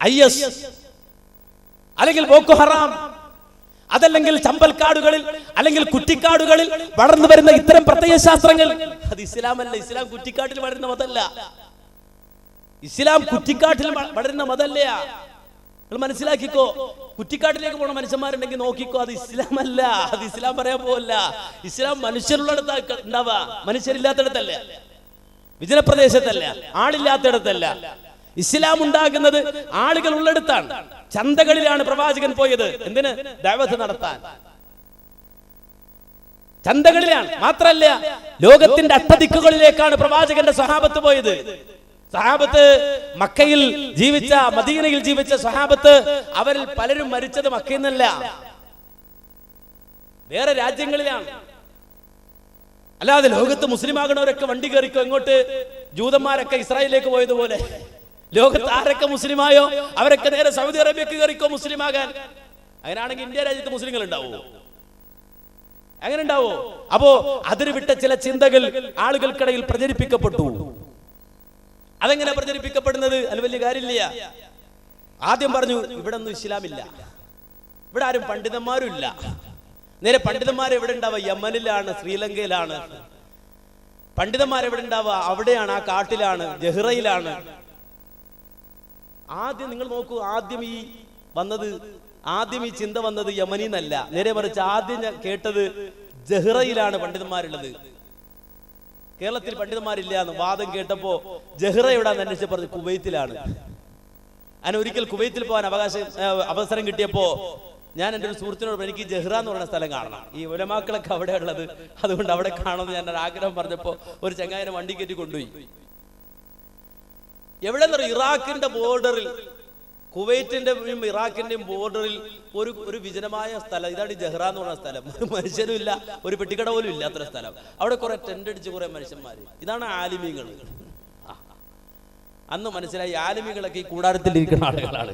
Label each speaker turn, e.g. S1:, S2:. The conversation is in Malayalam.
S1: I S. അല്ലെങ്കിൽ ബോക്കോ ഹറാം. അതല്ലെങ്കിൽ ചമ്പൽക്കാടുകളിൽ അല്ലെങ്കിൽ കുറ്റിക്കാടുകളിൽ വളർന്നു വരുന്ന ഇത്തരം പ്രത്യയ ശാസ്ത്രങ്ങൾ അത് ഇസ്ലാമല്ല. ഇസ്ലാം കുറ്റിക്കാട്ടിൽ വളരുന്ന മതല്ല. ഇസ്ലാം കുറ്റിക്കാട്ടിൽ വളരുന്ന മതല്ല. നിങ്ങൾ മനസ്സിലാക്കിക്കോ. കുറ്റിക്കാട്ടിലേക്ക് പോണ മനുഷ്യന്മാരുണ്ടെങ്കിൽ നോക്കിക്കോ. അത് ഇസ്ലാം അല്ല അത് ഇസ്ലാം പറയാൻ പോവല്ല. ഇസ്ലാം മനുഷ്യരുള്ളിടത്ത് ഉണ്ടാവുക മനുഷ്യരില്ലാത്തിടത്തല്ല വിജനപ്രദേശത്തല്ല. ആളില്ലാത്തിടത്തല്ല ഇസ്ലാം ഉണ്ടാകുന്നത് ആളുകൾ ഉള്ളെടുത്താണ്. ചന്തകളിലാണ് പ്രവാചകൻ പോയത്. എന്തിന്? ദൈവത്ത് നടത്താൻ. ചന്തകളിലാണ്. മാത്രല്ല ലോകത്തിന്റെ അത്തദിക്കുകളിലേക്കാണ് പ്രവാചകന്റെ സഹാബത്ത് പോയത്. സഹാബത്ത് മക്കയിൽ ജീവിച്ച മദീനയിൽ ജീവിച്ച സഹാബത്ത് അവരിൽ പലരും മരിച്ചത് മക്കയിൽ നിന്നല്ല വേറെ രാജ്യങ്ങളിലാണ്. അല്ലാതെ ലോകത്ത് മുസ്ലിം ആകണവരൊക്കെ വണ്ടി കയറിക്കോ ഇങ്ങോട്ട് ജൂതന്മാരൊക്കെ ഇസ്രായേലിലേക്ക് പോയതുപോലെ. ലോകത്ത് ആരൊക്കെ മുസ്ലിമായോ? അവരൊക്കെ നേരെ സൗദി അറേബ്യക്ക് കയറിക്കോ മുസ്ലിമാകാൻ? അങ്ങനെയാണെങ്കിൽ ഇന്ത്യ രാജ്യത്ത് മുസ്ലിങ്ങൾ ഉണ്ടാവുമോ അങ്ങനെ ഉണ്ടാവോ? അപ്പോ അതിന് വിട്ട ചില ചിന്തകൾ ആളുകൾക്കിടയിൽ പ്രചരിപ്പിക്കപ്പെട്ടു. അതെങ്ങനെ പ്രചരിപ്പിക്കപ്പെടുന്നത്? അത് വലിയ കാര്യമില്ല. ആദ്യം പറഞ്ഞു ഇവിടെ ഒന്നും ഇസ്ലാമില്ല. ഇവിടെ ആരും പണ്ഡിതന്മാരും ഇല്ല. നേരെ പണ്ഡിതന്മാർ എവിടെ ഉണ്ടാവുക? യമനിലാണ് ശ്രീലങ്കയിലാണ്. പണ്ഡിതന്മാർ എവിടെ ഉണ്ടാവുക? അവിടെയാണ് ആ കാട്ടിലാണ് ജഹ്റയിലാണ്. ആദ്യം നിങ്ങൾ നോക്കൂ ആദ്യം ഈ വന്നത് ആദ്യം ഈ ചിന്ത വന്നത് യമനിന്നല്ല. നേരെ മറിച്ച് ആദ്യം ഞാൻ കേട്ടത് ജഹ്റയിലാണ് പണ്ഡിതന്മാരുള്ളത്. കേരളത്തിൽ പണ്ഡിതന്മാരില്ല എന്ന് വാദം കേട്ടപ്പോ ജഹ്റ എവിടാന്ന് അന്വേഷിച്ച് പറഞ്ഞു കുവൈത്തിലാണ്. അങ്ങനെ ഒരിക്കൽ കുവൈത്തിൽ പോകാൻ അവകാശം അവസരം കിട്ടിയപ്പോ ഞാൻ എന്റെ ഒരു സുഹൃത്തിനോട് എനിക്ക് ജഹ്റ എന്ന് പറയുന്ന സ്ഥലം കാണണം. ഈ ഉലമാക്കളൊക്കെ അവിടെ ഉള്ളത് അതുകൊണ്ട് അവിടെ കാണുമെന്ന് ഞാൻ ആഗ്രഹം പറഞ്ഞപ്പോ ഒരു ചങ്ങായനെ വണ്ടി കയറ്റി കൊണ്ടുപോയി. എവിടെ നിന്ന് ഇറാഖിന്റെ ബോർഡറിൽ കുവൈറ്റിന്റെയും ഇറാഖിന്റെയും ബോർഡറിൽ ഒരു ഒരു വിജനമായ സ്ഥലം. ഇതാണ് ജഹ്റ എന്ന് പറയുന്ന സ്ഥലം. ഒരു മനുഷ്യനും ഇല്ല ഒരു പെട്ടിക്കട പോലും ഇല്ല അത്ര സ്ഥലം. അവിടെ കുറെ ടെന്റ് അടിച്ച് കുറെ മനുഷ്യന്മാര്. ഇതാണ് ആലിമീങ്ങൾ. അന്ന് മനസ്സിലായി ആലിമികളൊക്കെ ഈ കൂടാരത്തിൽ ഇരിക്കുന്ന ആളുകളാണ്.